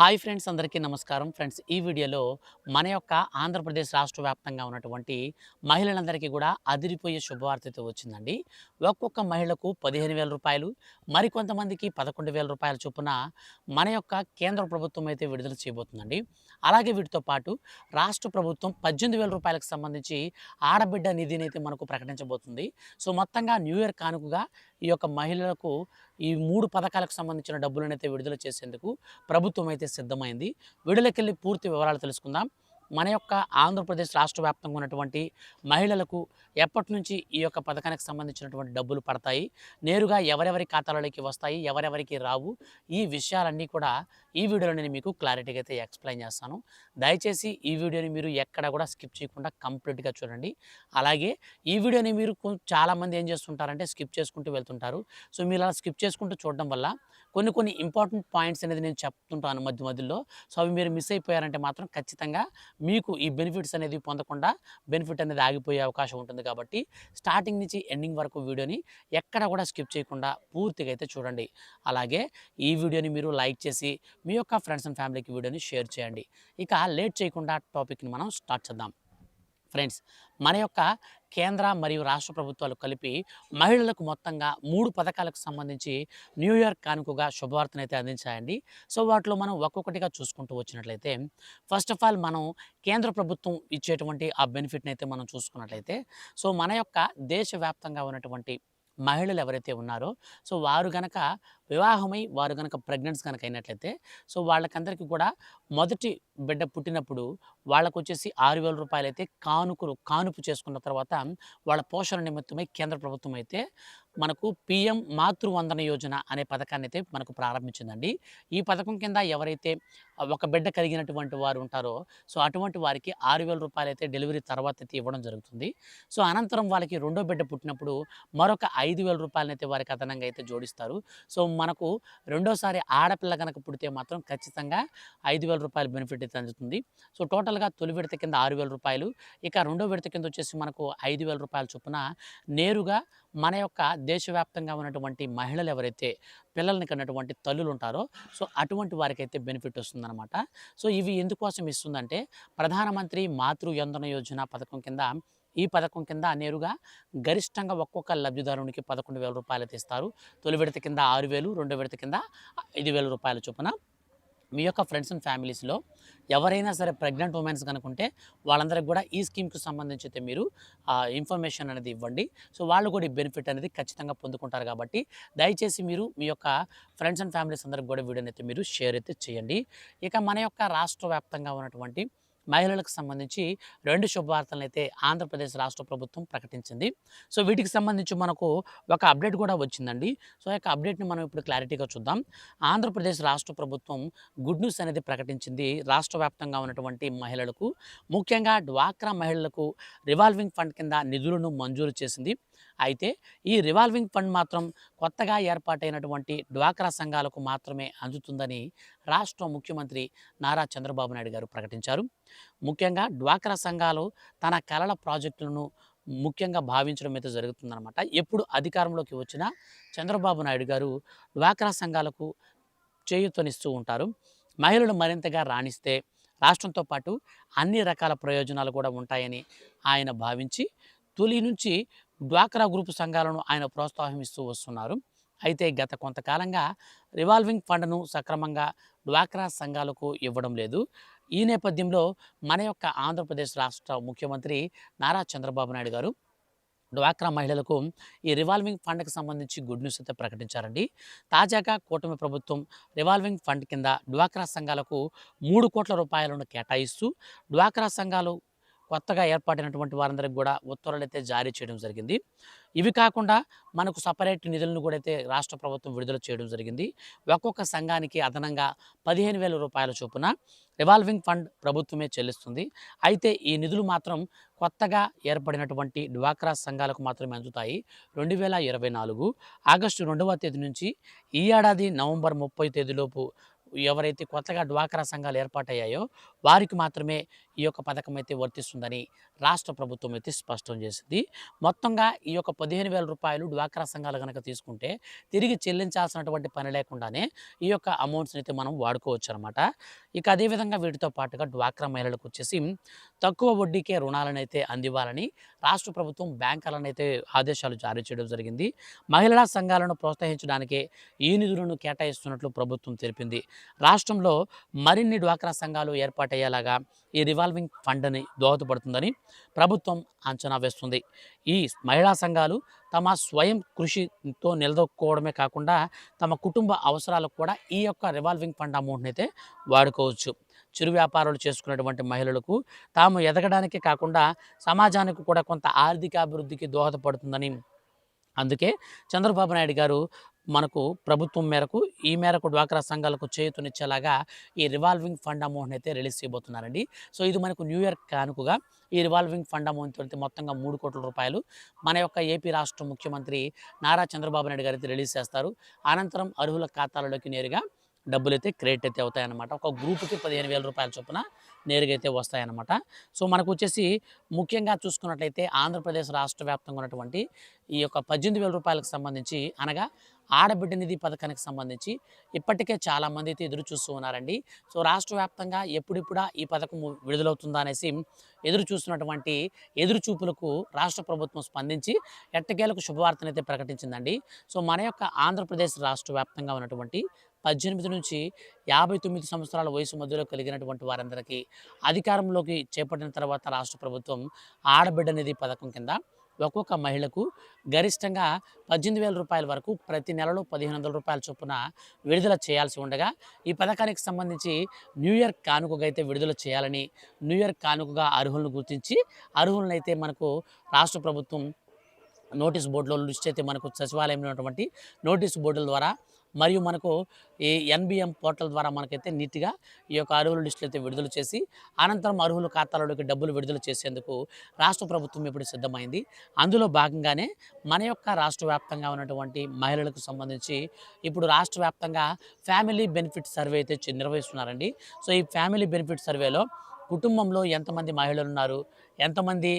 Hi friends అందరికీ నమస్కారం. Friends ఈ వీడియోలో మన యొక్క ఆంధ్రప్రదేశ్ రాష్ట్ర వ్యాప్తంగా ఉన్నటువంటి మహిళలందరికీ కూడా అదిరిపోయే శుభవార్తతో వచ్చిందండి. ఒక్కొక్క మహిళకు పదిహేను వేల రూపాయలు మరికొంతమందికి పదకొండు వేల రూపాయల చొప్పున మన యొక్క కేంద్ర ప్రభుత్వం అయితే విడుదల చేయబోతుందండి. అలాగే వీటితో పాటు రాష్ట్ర ప్రభుత్వం పద్దెనిమిది వేల రూపాయలకు సంబంధించి ఆడబిడ్డ నిధిని అయితే మనకు ప్రకటించబోతుంది. సో మొత్తంగా న్యూ ఇయర్ కానుకగా ఈ యొక్క మహిళలకు ఈ మూడు పథకాలకు సంబంధించిన డబ్బులను అయితే విడుదల చేసేందుకు ప్రభుత్వం అయితే సిద్ధమైంది. వీడియోలోకెళ్ళి పూర్తి వివరాలు తెలుసుకుందాం. మన యొక్క ఆంధ్రప్రదేశ్ రాష్ట్ర వ్యాప్తంగా ఉన్నటువంటి మహిళలకు ఎప్పటి నుంచి ఈ యొక్క పథకానికి సంబంధించినటువంటి డబ్బులు పడతాయి? నేరుగా ఎవరెవరి ఖాతాలలోకి వస్తాయి? ఎవరెవరికి రావు? ఈ విషయాలన్నీ కూడా ఈ వీడియోలో నేను మీకు క్లారిటీగా అయితే ఎక్స్ప్లెయిన్ చేస్తాను. దయచేసి ఈ వీడియోని మీరు ఎక్కడ కూడా స్కిప్ చేయకుండా కంప్లీట్గా చూడండి. అలాగే ఈ వీడియోని మీరు చాలామంది ఏం చేస్తుంటారంటే స్కిప్ చేసుకుంటూ వెళ్తుంటారు. సో మీరు అలా స్కిప్ చేసుకుంటూ చూడడం వల్ల కొన్ని కొన్ని ఇంపార్టెంట్ పాయింట్స్ అనేది నేను చెప్తుంటాను మధ్య మధ్యలో. సో అవి మీరు మిస్ అయిపోయారంటే మాత్రం ఖచ్చితంగా మీకు ఈ బెనిఫిట్స్ అనేది పొందకుండా బెనిఫిట్ అనేది ఆగిపోయే అవకాశం ఉంటుంది కాబట్టి స్టార్టింగ్ నుంచి ఎండింగ్ వరకు వీడియోని ఎక్కడ కూడా స్కిప్ చేయకుండా పూర్తిగా అయితే చూడండి. అలాగే ఈ వీడియోని మీరు లైక్ చేసి మీ యొక్క ఫ్రెండ్స్ అండ్ ఫ్యామిలీకి వీడియోని షేర్ చేయండి. ఇక లేట్ చేయకుండా టాపిక్ని మనం స్టార్ట్ చేద్దాం. ఫ్రెండ్స్ మన యొక్క కేంద్ర మరియు రాష్ట్ర ప్రభుత్వాలు కలిపి మహిళలకు మొత్తంగా మూడు పథకాలకు సంబంధించి న్యూ కానుకగా శుభవార్తను అయితే అందించాయండి. సో వాటిలో మనం ఒక్కొక్కటిగా చూసుకుంటూ వచ్చినట్లయితే ఫస్ట్ ఆఫ్ ఆల్ మనం కేంద్ర ప్రభుత్వం ఇచ్చేటువంటి ఆ బెనిఫిట్ని అయితే మనం చూసుకున్నట్లయితే సో మన యొక్క దేశవ్యాప్తంగా ఉన్నటువంటి మహిళలు ఎవరైతే ఉన్నారో సో వారు గనక వివాహమై వారు కనుక ప్రెగ్నెంట్స్ కనుక అయినట్లయితే సో వాళ్ళకందరికీ కూడా మొదటి బిడ్డ పుట్టినప్పుడు వాళ్ళకు వచ్చేసి ఆరు వేల రూపాయలు అయితే కానుకలు కానుపు చేసుకున్న తర్వాత వాళ్ళ పోషణ నిమిత్తమై కేంద్ర ప్రభుత్వం అయితే మనకు పిఎం మాతృవందన యోజన అనే పథకాన్ని అయితే మనకు ప్రారంభించిందండి. ఈ పథకం కింద ఎవరైతే ఒక బిడ్డ కలిగినటువంటి వారు ఉంటారో సో అటువంటి వారికి ఆరు వేల రూపాయలు అయితే డెలివరీ తర్వాత అయితే ఇవ్వడం జరుగుతుంది. సో అనంతరం వాళ్ళకి రెండో బిడ్డ పుట్టినప్పుడు మరొక ఐదు వేల రూపాయలనైతే వారికి అదనంగా అయితే జోడిస్తారు. సో మనకు రెండోసారి ఆడపిల్ల కనుక పుడితే మాత్రం ఖచ్చితంగా ఐదు వేల రూపాయలు బెనిఫిట్ అయితే అందుతుంది. సో టోటల్గా తొలి విడత కింద ఆరు వేల రూపాయలు ఇక రెండో విడత కింద వచ్చేసి మనకు ఐదు వేల రూపాయల చొప్పున నేరుగా మన యొక్క దేశవ్యాప్తంగా ఉన్నటువంటి మహిళలు ఎవరైతే పిల్లల్ని కన్నటువంటి తల్లులు ఉంటారో సో అటువంటి వారికి అయితే బెనిఫిట్ వస్తుందన్నమాట. సో ఇవి ఎందుకోసం ఇస్తుందంటే ప్రధానమంత్రి మాతృ యందన యోజన పథకం కింద ఈ పథకం కింద నేరుగా గరిష్టంగా ఒక్కొక్క లబ్ధిదారునికి పదకొండు వేల రూపాయలు తీస్తారు. తొలి విడత కింద ఆరు వేలు రెండో విడత కింద ఐదు వేల రూపాయల చొప్పున మీ యొక్క ఫ్రెండ్స్ అండ్ ఫ్యామిలీస్లో ఎవరైనా సరే ప్రెగ్నెంట్ ఉమెన్స్ కనుకుంటే వాళ్ళందరికీ కూడా ఈ స్కీమ్కి సంబంధించి అయితే మీరు ఇన్ఫర్మేషన్ అనేది ఇవ్వండి. సో వాళ్ళు కూడా ఈ బెనిఫిట్ అనేది ఖచ్చితంగా పొందుకుంటారు కాబట్టి దయచేసి మీరు మీ యొక్క ఫ్రెండ్స్ అండ్ ఫ్యామిలీస్ అందరికి కూడా వీడియోని అయితే మీరు షేర్ అయితే చేయండి. ఇక మన యొక్క రాష్ట్ర వ్యాప్తంగా ఉన్నటువంటి మహిళలకు సంబంధించి రెండు శుభవార్తలను అయితే ఆంధ్రప్రదేశ్ రాష్ట్ర ప్రభుత్వం ప్రకటించింది. సో వీటికి సంబంధించి మనకు ఒక అప్డేట్ కూడా వచ్చిందండి. సో యొక్క అప్డేట్ని మనం ఇప్పుడు క్లారిటీగా చూద్దాం. ఆంధ్రప్రదేశ్ రాష్ట్ర ప్రభుత్వం గుడ్ న్యూస్ అనేది ప్రకటించింది రాష్ట్ర వ్యాప్తంగా ఉన్నటువంటి మహిళలకు. ముఖ్యంగా డ్వాక్రా మహిళలకు రివాల్వింగ్ ఫండ్ కింద నిధులను మంజూరు చేసింది. అయితే ఈ రివాల్వింగ్ ఫండ్ మాత్రం కొత్తగా ఏర్పాటైనటువంటి డ్వాక్రా సంఘాలకు మాత్రమే అందుతుందని రాష్ట్ర ముఖ్యమంత్రి నారా చంద్రబాబు నాయుడు గారు ప్రకటించారు. ముఖ్యంగా డ్వాక్రా సంఘాలు తన కళల ప్రాజెక్టులను ముఖ్యంగా భావించడం అయితే జరుగుతుందన్నమాట. ఎప్పుడు అధికారంలోకి వచ్చినా చంద్రబాబు నాయుడు గారు డ్వాక్రా సంఘాలకు చేయూతనిస్తూ ఉంటారు. మహిళలు మరింతగా రాణిస్తే రాష్ట్రంతో పాటు అన్ని రకాల ప్రయోజనాలు కూడా ఉంటాయని ఆయన భావించి తొలి నుంచి డ్వాక్రా గ్రూప్ సంఘాలను ఆయన ప్రోత్సాహిస్తూ వస్తున్నారు. అయితే గత కొంతకాలంగా రివాల్వింగ్ ఫండ్ను సక్రమంగా డ్వాక్రా సంఘాలకు ఇవ్వడం లేదు. ఈ నేపథ్యంలో మన యొక్క ఆంధ్రప్రదేశ్ రాష్ట్ర ముఖ్యమంత్రి నారా చంద్రబాబు నాయుడు గారు డ్వాక్రా మహిళలకు ఈ రివాల్వింగ్ ఫండ్కి సంబంధించి గుడ్ న్యూస్ అయితే ప్రకటించారండి. తాజాగా కూటమి ప్రభుత్వం రివాల్వింగ్ ఫండ్ కింద డ్వాక్రా సంఘాలకు మూడు కోట్ల రూపాయలను కేటాయిస్తూ డ్వాక్రా సంఘాలు కొత్తగా ఏర్పాటైనటువంటి వారందరికి కూడా ఉత్తర్వులు అయితే జారీ చేయడం జరిగింది. ఇవి కాకుండా మనకు సపరేట్ నిధులను కూడా అయితే రాష్ట్ర ప్రభుత్వం విడుదల చేయడం జరిగింది. ఒక్కొక్క సంఘానికి అదనంగా పదిహేను వేల రూపాయల చొప్పున రివాల్వింగ్ ఫండ్ ప్రభుత్వమే చెల్లిస్తుంది. అయితే ఈ నిధులు మాత్రం కొత్తగా ఏర్పడినటువంటి డ్వాక్రా సంఘాలకు మాత్రమే అందుతాయి. రెండు వేల ఇరవై నాలుగు ఆగస్టు రెండవ తేదీ నుంచి ఈ ఏడాది నవంబర్ ముప్పై తేదీలోపు ఎవరైతే కొత్తగా డ్వాక్రా సంఘాలు ఏర్పాటయ్యాయో వారికి మాత్రమే ఈ యొక్క పథకం అయితే వర్తిస్తుందని రాష్ట్ర ప్రభుత్వం అయితే స్పష్టం చేసింది. మొత్తంగా ఈ యొక్క పదిహేను వేల రూపాయలు డ్వాక్రా సంఘాలు కనుక తీసుకుంటే తిరిగి చెల్లించాల్సినటువంటి పని లేకుండానే ఈ యొక్క అమౌంట్స్ని అయితే మనం వాడుకోవచ్చు అనమాట ఇక అదేవిధంగా వీటితో పాటుగా డ్వాక్రా మహిళలకు వచ్చేసి తక్కువ వడ్డీకే రుణాలను అయితే అందివ్వాలని రాష్ట్ర ప్రభుత్వం బ్యాంకులనైతే అయితే ఆదేశాలు జారీ చేయడం జరిగింది. మహిళా సంఘాలను ప్రోత్సహించడానికే ఈ నిధులను కేటాయిస్తున్నట్లు ప్రభుత్వం తెలిపింది. రాష్ట్రంలో మరిన్ని డ్వాక్రా సంఘాలు ఏర్పాటయ్యేలాగా ఈ రివాల్వింగ్ ఫండ్ని దోహదపడుతుందని ప్రభుత్వం అంచనా వేస్తుంది. ఈ మహిళా సంఘాలు తమ స్వయం కృషితో నిలదొక్కుకోవడమే కాకుండా తమ కుటుంబ అవసరాలకు కూడా ఈ యొక్క రివాల్వింగ్ ఫండ్ అమౌంట్ని అయితే వాడుకోవచ్చు. చిరు వ్యాపారాలు చేసుకున్నటువంటి మహిళలకు తాము ఎదగడానికి కాకుండా సమాజానికి కూడా కొంత ఆర్థిక అభివృద్ధికి దోహదపడుతుందని అందుకే చంద్రబాబు నాయుడు గారు మనకు ప్రభుత్వం మేరకు ఈ మేరకు డ్వాక్రా సంఘాలకు చేయూతనిచ్చేలాగా ఈ రివాల్వింగ్ ఫండ్ అమౌంట్ అయితే రిలీజ్ చేయబోతున్నారండి. సో ఇది మనకు న్యూ ఇయర్ కానుకగా ఈ రివాల్వింగ్ ఫండ్ అమౌంట్ అయితే మొత్తంగా మూడు కోట్ల రూపాయలు మన యొక్క ఏపీ రాష్ట్ర ముఖ్యమంత్రి నారా చంద్రబాబు నాయుడు గారు అయితే రిలీజ్ చేస్తారు. అనంతరం అర్హుల ఖాతాలలోకి నేరుగా డబ్బులు అయితే క్రెడిట్ అయితే అవుతాయన్నమాట. ఒక గ్రూప్కి పదిహేను వేల రూపాయల చొప్పున నేరుగా అయితే వస్తాయన్నమాట. సో మనకు వచ్చేసి ముఖ్యంగా చూసుకున్నట్లయితే ఆంధ్రప్రదేశ్ రాష్ట్ర వ్యాప్తంగా ఉన్నటువంటి ఈ యొక్క పద్దెనిమిది వేల రూపాయలకు సంబంధించి అనగా ఆడబిడ్డ నిధి పథకానికి సంబంధించి ఇప్పటికే చాలామంది అయితే ఎదురు చూస్తూ ఉన్నారండి. సో రాష్ట్ర వ్యాప్తంగా ఎప్పుడిప్పుడా ఈ పథకం విడుదలవుతుందా అనేసి ఎదురు చూస్తున్నటువంటి ఎదురు చూపులకు రాష్ట్ర ప్రభుత్వం స్పందించి ఎట్టకేలకు శుభవార్తనైతే ప్రకటించిందండి. సో మన యొక్క ఆంధ్రప్రదేశ్ రాష్ట్ర వ్యాప్తంగా ఉన్నటువంటి పద్దెనిమిది నుంచి యాభై తొమ్మిది సంవత్సరాల వయసు మధ్యలో కలిగినటువంటి వారందరికీ అధికారంలోకి చేపట్టిన తర్వాత రాష్ట్ర ప్రభుత్వం ఆడబిడ్డ నిధి పథకం కింద ఒక్కొక్క మహిళకు గరిష్టంగా పద్దెనిమిది వేల రూపాయల వరకు ప్రతి నెలలో పదిహేను వందల రూపాయల చొప్పున విడుదల చేయాల్సి ఉండగా ఈ పథకానికి సంబంధించి న్యూ ఇయర్ కానుకగా అయితే విడుదల చేయాలని న్యూ ఇయర్ కానుకగా అర్హులను గుర్తించి అర్హులను అయితే మనకు రాష్ట్ర ప్రభుత్వం నోటీస్ బోర్డులో లిస్ట్ అయితే మనకు సచివాలయంలో ఉన్నటువంటి నోటీస్ బోర్డుల ద్వారా మరియు మనకు ఈ ఎన్బిఎం పోర్టల్ ద్వారా మనకైతే నీట్గా ఈ యొక్క అర్హుల లిస్టులు అయితే విడుదల చేసి అనంతరం అర్హుల ఖాతాలలోకి డబ్బులు విడుదల చేసేందుకు రాష్ట్ర ప్రభుత్వం ఇప్పుడు సిద్ధమైంది. అందులో భాగంగానే మన యొక్క రాష్ట్ర వ్యాప్తంగా ఉన్నటువంటి మహిళలకు సంబంధించి ఇప్పుడు రాష్ట్ర వ్యాప్తంగా ఫ్యామిలీ బెనిఫిట్ సర్వే అయితే నిర్వహిస్తున్నారండి. సో ఈ ఫ్యామిలీ బెనిఫిట్ సర్వేలో కుటుంబంలో ఎంతమంది మహిళలు ఉన్నారు ఎంతమంది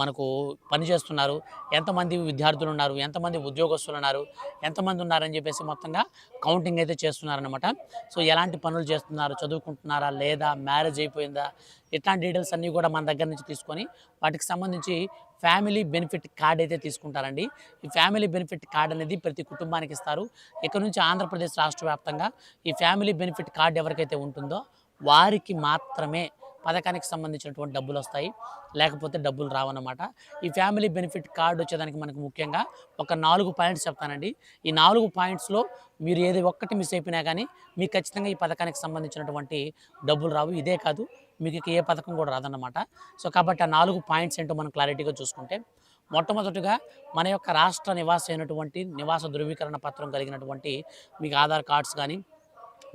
మనకు పనిచేస్తున్నారు ఎంతమంది విద్యార్థులు ఉన్నారు ఎంతమంది ఉద్యోగస్తులు ఉన్నారు ఎంతమంది ఉన్నారని చెప్పేసి మొత్తంగా కౌంటింగ్ అయితే చేస్తున్నారనమాట సో ఎలాంటి పనులు చేస్తున్నారు చదువుకుంటున్నారా లేదా మ్యారేజ్ అయిపోయిందా ఇట్లాంటి డీటెయిల్స్ అన్నీ కూడా మన దగ్గర నుంచి తీసుకొని వాటికి సంబంధించి ఫ్యామిలీ బెనిఫిట్ కార్డ్ అయితే తీసుకుంటారండి. ఈ ఫ్యామిలీ బెనిఫిట్ కార్డ్ అనేది ప్రతి కుటుంబానికి ఇస్తారు. ఇక్కడ నుంచి ఆంధ్రప్రదేశ్ రాష్ట్ర వ్యాప్తంగా ఈ ఫ్యామిలీ బెనిఫిట్ కార్డ్ ఎవరికైతే ఉంటుందో వారికి మాత్రమే పథకానికి సంబంధించినటువంటి డబ్బులు వస్తాయి. లేకపోతే డబ్బులు రావన్నమాట. ఈ ఫ్యామిలీ బెనిఫిట్ కార్డు వచ్చేదానికి మనకు ముఖ్యంగా ఒక నాలుగు పాయింట్స్ చెప్తానండి. ఈ నాలుగు పాయింట్స్లో మీరు ఏది ఒక్కటి మిస్ అయిపోయినా కానీ మీకు ఖచ్చితంగా ఈ పథకానికి సంబంధించినటువంటి డబ్బులు రావు. ఇదే కాదు మీకు ఏ పథకం కూడా రాదన్నమాట. సో కాబట్టి ఆ నాలుగు పాయింట్స్ ఏంటో మనం క్లారిటీగా చూసుకుంటే మొట్టమొదటిగా మన యొక్క రాష్ట్ర నివాస అయినటువంటి నివాస ధృవీకరణ పత్రం కలిగినటువంటి మీకు ఆధార్ కార్డ్స్ కానీ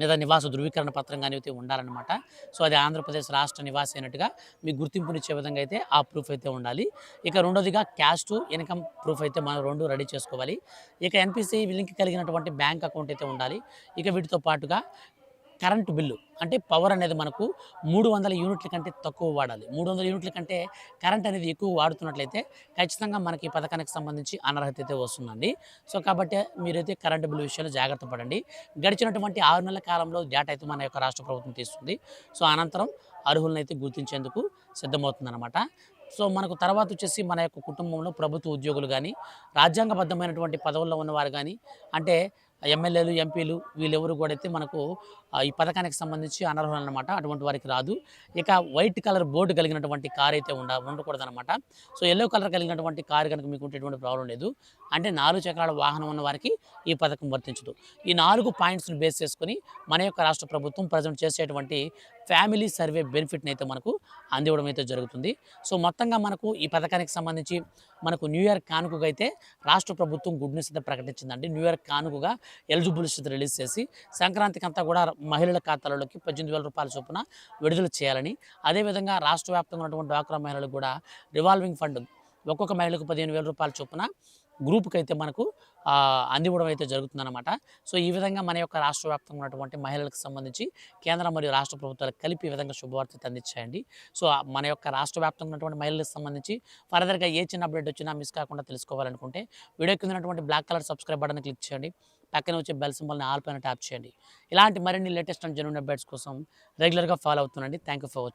లేదా నివాస ధృవీకరణ పత్రం కానీ అయితే ఉండాలన్నమాట. సో అది ఆంధ్రప్రదేశ్ రాష్ట్ర నివాసి అయినట్టుగా మీకు గుర్తింపునిచ్చే విధంగా అయితే ఆ ప్రూఫ్ అయితే ఉండాలి. ఇక రెండోదిగా క్యాష్ టు ఇన్కమ్ ప్రూఫ్ అయితే మనం రెండు రెడీ చేసుకోవాలి. ఇక ఎన్పిసి లింక్ కలిగినటువంటి బ్యాంక్ అకౌంట్ అయితే ఉండాలి. ఇక వీటితో పాటుగా కరెంటు బిల్లు. అంటే పవర్ అనేది మనకు మూడు వందల యూనిట్ల కంటే తక్కువ వాడాలి. మూడు వందల యూనిట్ల కంటే కరెంట్ అనేది ఎక్కువ వాడుతున్నట్లయితే ఖచ్చితంగా మనకి ఈ పథకానికి సంబంధించి అనర్హత అయితే వస్తుందండి. సో కాబట్టి మీరైతే కరెంటు బిల్లు విషయంలో జాగ్రత్త పడండి. గడిచినటువంటి ఆరు నెలల కాలంలో డేటా అయితే మన యొక్క రాష్ట్ర ప్రభుత్వం తీస్తుంది. సో అనంతరం అర్హులను అయితే గుర్తించేందుకు సిద్ధమవుతుందన్నమాట. సో మనకు తర్వాత వచ్చేసి మన యొక్క కుటుంబంలో ప్రభుత్వ ఉద్యోగులు కానీ రాజ్యాంగబద్ధమైనటువంటి పదవుల్లో ఉన్నవారు కానీ అంటే ఎమ్మెల్యేలు ఎంపీలు వీళ్ళెవరు కూడా అయితే మనకు ఈ పథకానికి సంబంధించి అనర్హులు అనమాట అటువంటి వారికి రాదు. ఇక వైట్ కలర్ బోర్డు కలిగినటువంటి కార్ అయితే ఉండ ఉండకూడదనమాట. సో ఎల్లో కలర్ కలిగినటువంటి కారు కనుక మీకు ఎటువంటి ప్రాబ్లం లేదు. అంటే నాలుగు చక్రాల వాహనం ఉన్న వారికి ఈ పథకం వర్తించదు. ఈ నాలుగు పాయింట్స్ని బేస్ చేసుకొని మన యొక్క రాష్ట్ర ప్రభుత్వం ప్రజెంట్ చేసేటువంటి ఫ్యామిలీ సర్వే బెనిఫిట్ని అయితే మనకు అందివ్వడం అయితే జరుగుతుంది. సో మొత్తంగా మనకు ఈ పథకానికి సంబంధించి మనకు న్యూ ఇయర్ కానుకగా అయితే రాష్ట్ర ప్రభుత్వం గుడ్ న్యూస్ అయితే ప్రకటించిందండి. న్యూ ఇయర్ కానుకగా ఎలిజిబుల్ లిస్ట్ రిలీజ్ చేసి సంక్రాంతికి అంతా కూడా మహిళల ఖాతాలలోకి పద్దెనిమిది వేల రూపాయల చొప్పున విడుదల చేయాలని. అదేవిధంగా రాష్ట్ర వ్యాప్తంగా ఉన్నటువంటి డ్వాక్రా మహిళలకు కూడా రివాల్వింగ్ ఫండ్ ఒక్కొక్క మహిళకు పదిహేను వేల రూపాయల చొప్పున గ్రూప్కి అయితే మనకు అందివ్వడం అయితే జరుగుతుందన్నమాట. సో ఈ విధంగా మన యొక్క రాష్ట్ర వ్యాప్తంగా ఉన్నటువంటి మహిళలకు సంబంధించి కేంద్ర మరియు రాష్ట్ర ప్రభుత్వాలు కలిపి ఈ విధంగా శుభవార్త అందించాయండి. సో మన యొక్క రాష్ట్ర వ్యాప్తంగా ఉన్నటువంటి మహిళలకు సంబంధించి ఫర్దర్గా ఏ చిన్న అప్డేట్ వచ్చినా మిస్ కాకుండా తెలుసుకోవాలనుకుంటే వీడియో కింద ఉన్నటువంటి black colour subscribe button click చేయండి. పక్కన వచ్చే బెల్ సింబల్ని ఆల్ పైన ట్యాప్ చేయండి. ఇలాంటి మరిన్ని లేటెస్ట్ అండ్ జెన్యున్ అప్డేట్స్ కోసం రెగ్యులర్గా follow అవుతుండండి. Thank you for watching.